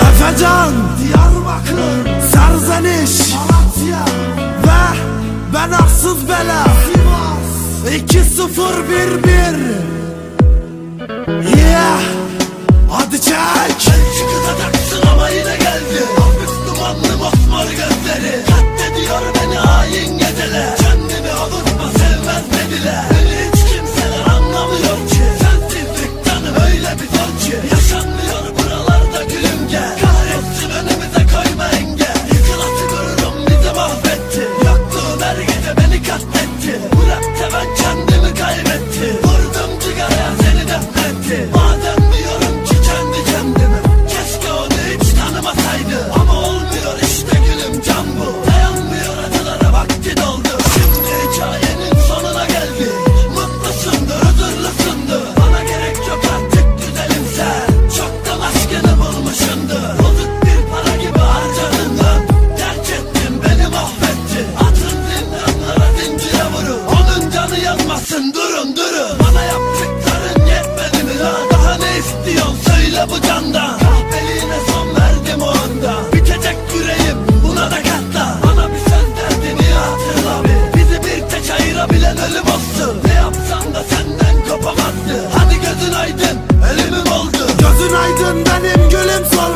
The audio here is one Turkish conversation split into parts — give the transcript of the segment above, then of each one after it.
Efecan, Diyarbakır, Serzeniş, Malatya ve ben arsız bela Sivas 2011 1 dikkat etti Bırak.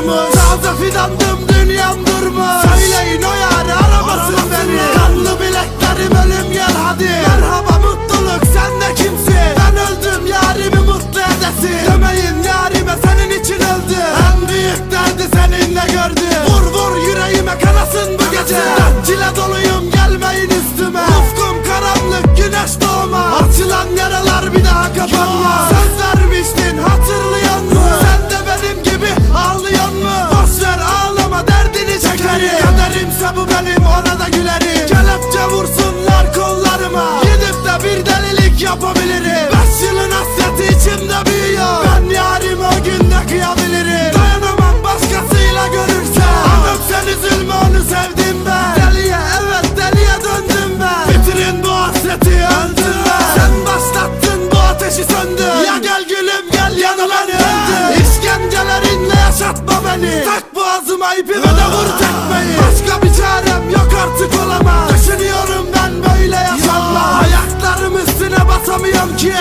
durmuş Dalda fidandım dünyam durmuş Söyleyin o yar aramasın Aramasını beni. Kanlı bileklerim ölüm gel hadi. Merhaba mutluluk sen de kimsin Ben öldüm yarimi mutlu edesin. Demeyin yarime senin için öldü. En büyük derdi seninle gördüm Vur vur yüreğime kanasın bu gece. Çile doluyum gelmeyin üstüme. Ufkum karanlık güneş doğma. Açılan yaralar bir daha kapanmaz. beni. Tak boğazıma ipi ah. ve de vur tekmeyi Başka bir çarem yok artık olamaz. Düşünüyorum ben böyle yaşamla Ayaklarım üstüne basamıyorum ki.